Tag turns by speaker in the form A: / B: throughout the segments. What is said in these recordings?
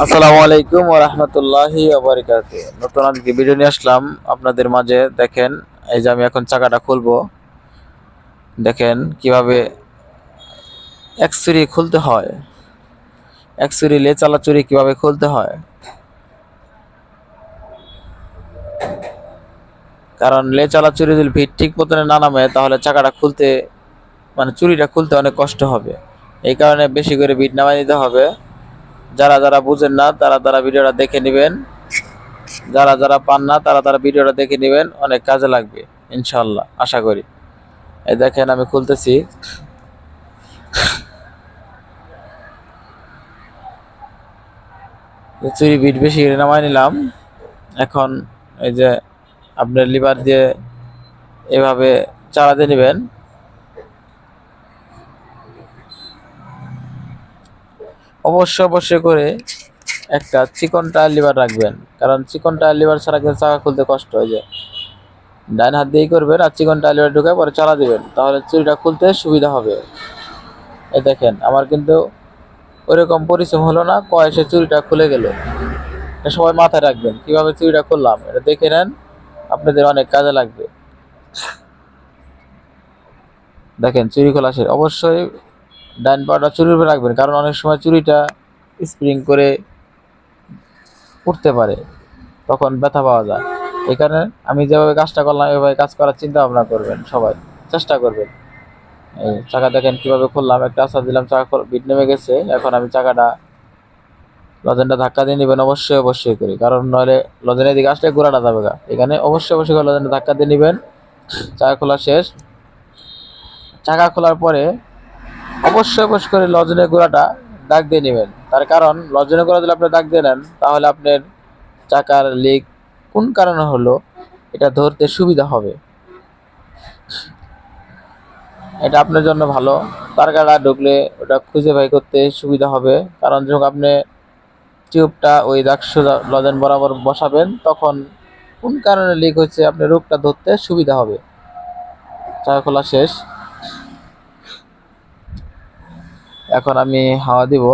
A: আসসালামু আলাইকুম ওয়া রাহমাতুল্লাহি ওয়া বারাকাতুহু। নতুন আজকে ভিডিও নিয়ে আসলাম। আপনাদের মাঝে দেখেন, এই যে আমি এখন চাকাটা খুলবো। দেখেন কীভাবে এক চুরি খুলতে হয়। এক চুরি লে চালা চুরি কীভাবে খুলতে হয়। কারণ লে চালা চুরি যদি ভিড় ঠিক মতন না নামে, তাহলে চাকাটা খুলতে মানে চুরিটা খুলতে অনেক কষ্ট হবে। এই কারণে বেশি করে বিট নামাই দিতে হবে। যারা যারা বুঝেন না, তারা তারা ভিডিওটা দেখে নেবেন। যারা যারা পান না, তারা তারা ভিডিওটা দেখে নেবেন। অনেক কাজে লাগবে ইনশাল্লাহ আশা করি। এই দেখেন, আমি খুলতেছি। চুরি বিট বেশি নামাই নিলাম। এখন এই যে আপনার লিভার দিয়ে এভাবে চালাতে নেবেন। অবশ্যই অবশ্যই করে একটা চিকন টায়ার লিভার রাখবেন। কারণ চিকন টায়ার লিভার ছাড়া কিন্তু চাকা খুলতে কষ্ট হয়ে যায় ডাইন হাত দিয়েই করবেন আর চিকন টায়ার লিভার ঢুকে পরে চালা দিবেন। তাহলে চুরিটা খুলতে সুবিধা হবে। এ দেখেন, আমার কিন্তু ওইরকম পরিশ্রম হলো না, কয়েসে চুরিটা খুলে গেল। এটা সবাই মাথায় রাখবেন, কীভাবে চুরিটা খুললাম, এটা দেখে নেন, আপনাদের অনেক কাজে লাগবে। দেখেন চুরি খোলা অবশ্যই ডাইন পাটা চুরির উপরে রাখবেন, কারণ অনেক সময় চুরিটা স্প্রিং করে উঠতে পারে, তখন ব্যথা পাওয়া যায়। এই কারণে আমি যেভাবে কাজটা করলাম, এভাবে কাজ করার চিন্তা ভাবনা করবেন সবাই, চেষ্টা করবেন। এই চাকা দেখেন কীভাবে খুললাম, একটা আশা দিলাম, চাকা বিট নেমে গেছে, এখন আমি চাকাটা লজেনটা ধাক্কা দিয়ে নেবেন, অবশ্যই অবশ্যই করি, কারণ নইলে লজেনের দিকে আসলে গোড়াটা যাবে গা। এখানে অবশ্যই অবশ্যই করে লজেনটা ধাক্কা দিয়ে নেবেন, চাকা খোলা শেষ। চাকা খোলার পরে অবশ্যই অবশ্যই করে লজনের গোড়াটা দাগ দিয়ে নেবেন। তার কারণ, লজনের গোড়া যদি আপনি দাগ দিয়ে নেন, তাহলে আপনার চাকার লিক কোন কারণে হলো, এটা ধরতে সুবিধা হবে। এটা আপনার জন্য ভালো। তার কাটা ঢুকলে ওটা খুঁজে বাই করতে সুবিধা হবে। কারণ যখন আপনি টিউবটা ওই সোজা লজেন বরাবর বসাবেন, তখন কোন কারণে লিক হচ্ছে, আপনি রোগটা ধরতে সুবিধা হবে। চাকা খোলা শেষ। এখন আমি হাওয়া দিব।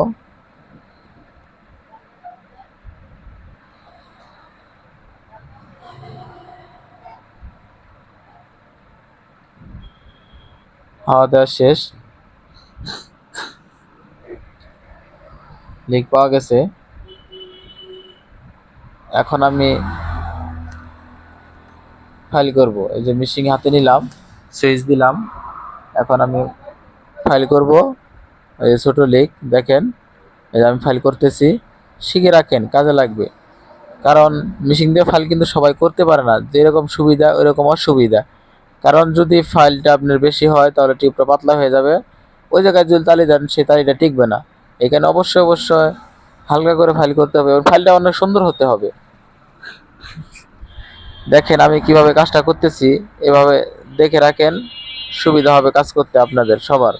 A: হাওয়া দেওয়া শেষ। লিক পাওয়া গেছে। এখন আমি ফাইল করব। এই যে মেশিন হাতে নিলাম সুইচ দিলাম। এখন আমি ফাইল করব। ছোট লিক দেখেন, এই আমি ফাইল করতেছি, শিখে রাখেন, কাজে লাগবে। কারণ মেশিন দিয়ে ফাইল কিন্তু সবাই করতে পারে না, যেরকম সুবিধা, ওইরকম অসুবিধা। কারণ যদি ফাইলটা আপনার বেশি হয়, তাহলে টিপটা পাতলা হয়ে যাবে। ওই জায়গায় যদি তালি দেন, সেই তালিটা টিকবে না। এখানে অবশ্যই অবশ্যই হালকা করে ফাইল করতে হবে এবং ফাইলটা অনেক সুন্দর হতে হবে। দেখেন, আমি কীভাবে কাজটা করতেছি, এভাবে দেখে রাখেন, সুবিধা হবে কাজ করতে আপনাদের সবার।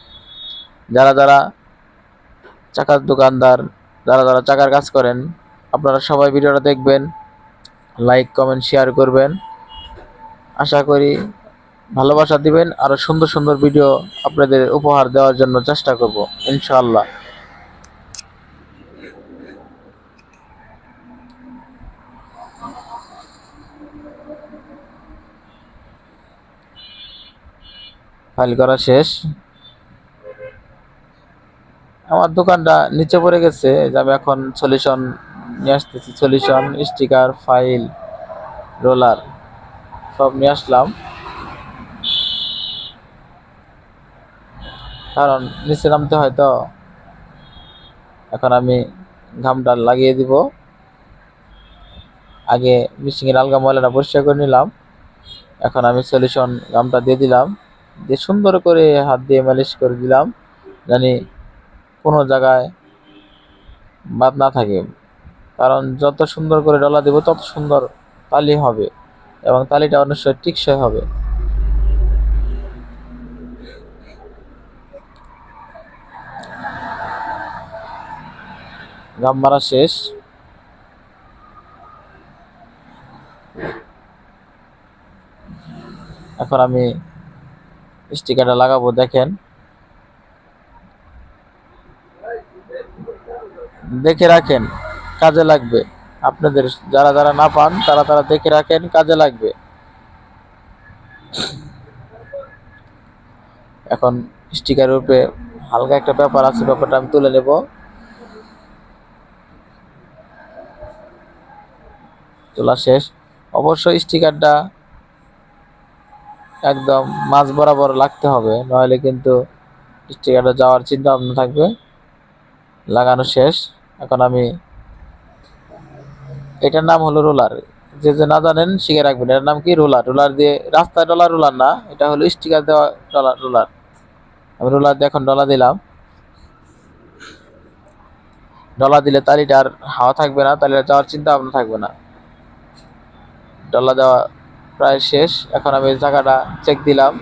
A: যারা যারা চাকার দোকানদার, যারা যারা চাকার কাজ করেন, আপনারা সবাই ভিডিওটা দেখবেন লাইক কমেন্ট শেয়ার করবেন। আশা করি ভালোবাসা দিবেন, আরও সুন্দর সুন্দর ভিডিও আপনাদের উপহার দেওয়ার জন্য চেষ্টা করব, ইনশাআল্লাহ। ফাইল করা শেষ। আমার দোকানটা নিচে পড়ে গেছে যে আমি এখন সলিউশন নিয়ে আসতেছি সলিউশন স্টিকার ফাইল রোলার সব নিয়ে আসলাম। কারণ নিচে নামতে হয় তো এখন আমি ঘামটা লাগিয়ে দিব। আগে মিশিংয়ের আলগা ময়লাটা পরিষ্কার করে নিলাম। এখন আমি সলিউশন গামটা দিয়ে দিলাম। দিয়ে সুন্দর করে হাত দিয়ে মালিশ করে দিলাম। জানি কোনো জায়গায় বাদ না থাকে। কারণ যত সুন্দর করে ডলা দেব, তত সুন্দর তালি হবে এবং তালিটা সময় টিকসই হবে। গাম মারা শেষ। এখন আমি স্টিকারটা লাগাবো, দেখেন। দেখে রাখেন, কাজে লাগবে। আপনাদের যারা যারা না পান, তারা তারা দেখে রাখেন, কাজে লাগবে। এখন স্টিকার উপরে হালকা একটা ব্যাপার আছে, ব্যাপারটা আমি তুলে নেব। তোলা শেষ। অবশ্যই স্টিকারটা একদম মাঝ বরাবর লাগতে হবে, নইলে কিন্তু স্টিকারটা যাওয়ার চিন্তা ভাবনা থাকবে। লাগানো শেষ। এখন আমি এটার নাম হলো রোলার। যে যে না জানেন, শিখে রাখবেন। এটার নাম কি? রোলার। রোলার দিয়ে রাস্তায় ডলার, রোলার না। এটা হলো স্টিকার দেওয়া ডলার, রোলার। আমি রোলার দিয়ে এখন ডলা দিলাম। ডলা দিলে তালিটা আর হাওয়া থাকবে না তালিটা যাওয়ার চিন্তা ভাবনা থাকবে না। ডলা দেওয়া প্রায় শেষ। এখন আমি চাকাটা চেক দিলাম।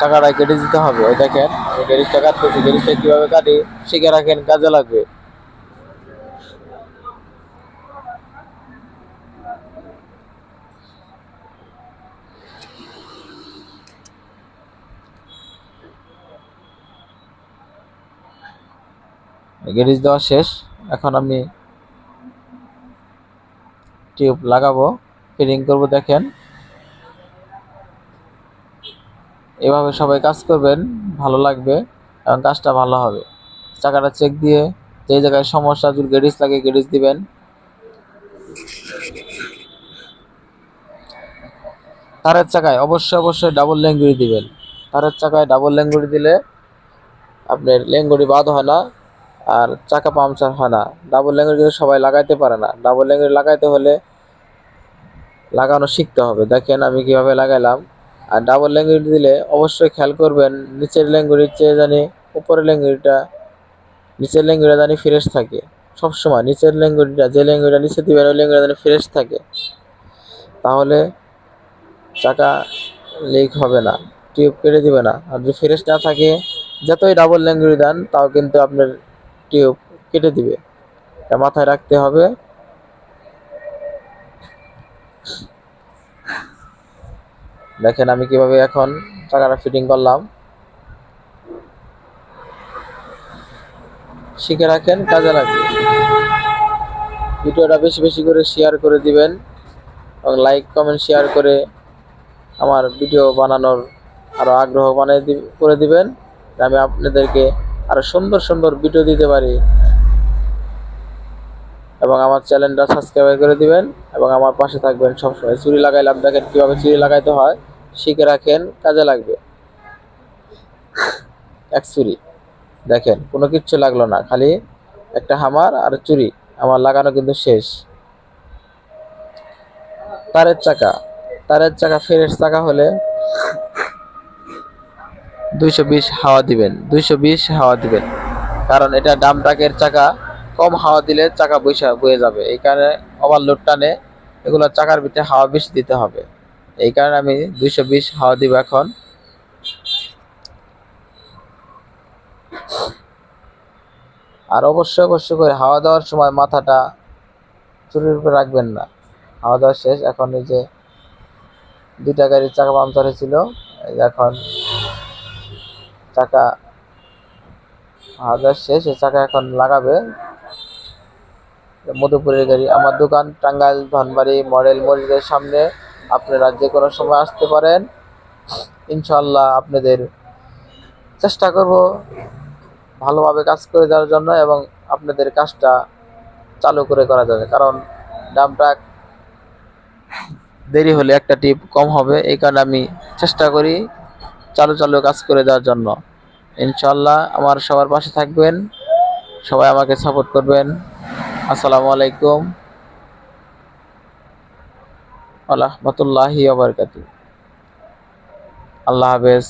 A: চাকাটা কেটে দিতে হবে। ওই দেখেন গ্যারেজটা কাটতেছি। গ্যারেজটা কীভাবে কাটি? শিখে রাখেন, কাজে লাগবে। গ্যারেজ দেওয়া শেষ। এখন আমি টিউব লাগাবো, ফিটিং করব, দেখেন। এভাবে সবাই কাজ করবেন, ভালো লাগবে এবং কাজটা ভালো হবে। চাকাটা চেক দিয়ে যে জায়গায় সমস্যা, যদি গ্যারেজ লাগে গ্যারেজ দিবেন। তারের চাকায় অবশ্যই অবশ্যই ডাবল ল্যাঙ্গুড়ি দিবেন। তারের চাকায় ডাবল ল্যাঙ্গুড়ি দিলে আপনার ল্যাঙ্গুড়ি বাদ হয় না। আর চাকা পাংচার হয় না। ডাবল ল্যাঙ্গুড়ি কিন্তু সবাই লাগাইতে পারে না। ডাবল ল্যাঙ্গুড়ি লাগাইতে হলে লাগানো শিখতে হবে। দেখেন আমি কীভাবে লাগাইলাম। আর ডাবল ল্যাঙ্গুড়ি দিলে অবশ্যই খেয়াল করবেন, নিচের ল্যাঙ্গুড়ির চেয়ে জানি উপরের ল্যাঙ্গুড়িটা নিচের ল্যাঙ্গুড়িটা জানি ফ্রেশ থাকে। সবসময় নিচের ল্যাঙ্গুড়িটা যে ল্যাঙ্গুড়িটা নিচে দিবেন, ওই ল্যাঙ্গুড়িটা জানি ফ্রেশ থাকে। তাহলে চাকা লিক হবে না টিউব কেটে দিবে না। আর যদি ফ্রেশ না থাকে, যতই ডাবল ল্যাঙ্গুড়ি দেন, তাও কিন্তু আপনার টিউব কেটে দিবে? এটা মাথায় রাখতে হবে। দেখেন আমি কীভাবে এখন চাকাটা ফিটিং করলাম। শিখে রাখেন, কাজে লাগবে। ভিডিওটা বেশি বেশি করে শেয়ার করে দিবেন এবং লাইক কমেন্ট শেয়ার করে আমার ভিডিও বানানোর আরও আগ্রহ বানিয়ে করে দিবেন। আমি আপনাদেরকে আরও সুন্দর সুন্দর ভিডিও দিতে পারি। এবং আমার চ্যানেলটা সাবস্ক্রাইব করে দিবেন এবং আমার পাশে থাকবেন সবসময়। চুরি লাগাইলাম, দেখেন কীভাবে চুরি লাগাইতে হয়। শিখে রাখেন, কাজে লাগবে। এক চুরি। দেখেন, কোনো কিচ্ছু লাগল না। খালি একটা হামার আর চুরি। আমার লাগানো কিন্তু শেষ। তারের চাকা। তারের চাকা, ফ্রেশ চাকা হলে দুইশো বিশ হাওয়া দিবেন, দুইশো বিশ হাওয়া দিবেন। কারণ এটা ডাম ট্রাকের চাকা, কম হাওয়া দিলে চাকা বৈশা বয়ে যাবে। এই কারণে ওভারলোড টানে এগুলো চাকার ভিতরে হাওয়া বেশি দিতে হবে। এই কারণে আমি দুইশো বিশ হাওয়া দিব এখন। আর অবশ্যই অবশ্যই করে হাওয়া দেওয়ার সময় মাথাটা চুরির উপরে রাখবেন না। হাওয়া দেওয়া শেষ, এখন এই যে দুইটা গাড়ির চাকা পাম্পচার হয়েছিল এখন চাকা হাজার শেষ চাকা এখন লাগাবে। মধুপুরের গাড়ি, আমার দোকান টাঙ্গাইল, ধনবাড়ি, মডেল মসজিদের সামনে। আপনারা যে কোনো সময় আসতে পারেন। ইনশাল্লাহ আপনাদের চেষ্টা করব ভালোভাবে কাজ করে দেওয়ার জন্য এবং আপনাদের কাজটা চালু করে করা যাবে। কারণ দামটা দেরি হলে একটা টিপ কম হবে, এই কারণে আমি চেষ্টা করি চালু চালু কাজ করে দেওয়ার জন্য। ইনশাল্লাহ আমার সবার পাশে থাকবেন। সবাই আমাকে সাপোর্ট করবেন। আসসালামু আলাইকুম আল্লাহ রহমতুল্লাহি আল্লাহ হাফেজ।